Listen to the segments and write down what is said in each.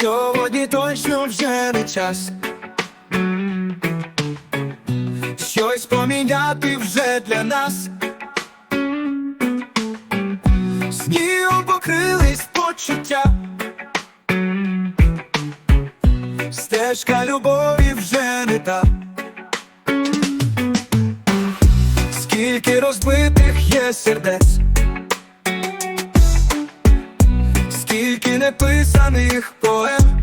Сьогодні точно вже не час. Щось поміняти вже для нас. Снігом покрились почуття. Стежка любові вже не та. Скільки розбитих є сердець, неписаних поем,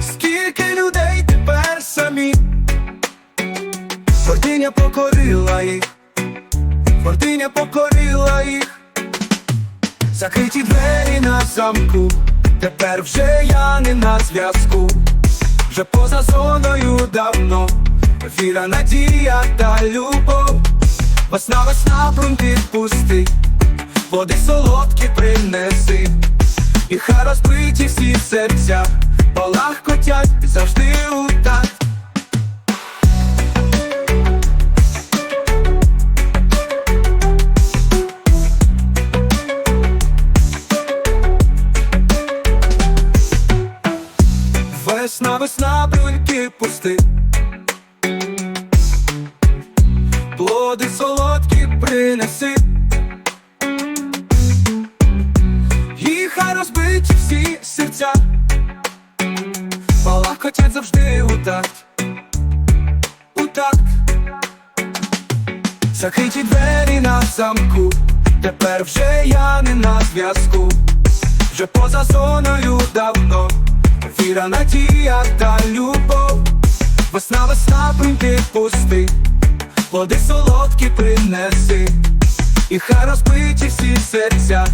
скільки людей тепер самі, Фортиня покорила їх, Фортиня покорила їх, закриті двері на замку, тепер вже я не на зв'язку, вже поза зоною давно, віра, надія та любов, весна, весна, брунти пусти, води солодкі принеси, і хай розбиті всі серця, полагкотять завжди у такт. Весна, весна, бруньки пусти. Плоди солодкі принеси. Розбиті всі серця. Балакотять завжди у такт. У такт. Закриті двері на замку. Тепер вже я не на зв'язку. Вже поза зоною давно. Віра, надія та любов. Весна, весна, бруньки пусти. Плоди солодкі принеси, і хай розбиті всі серця,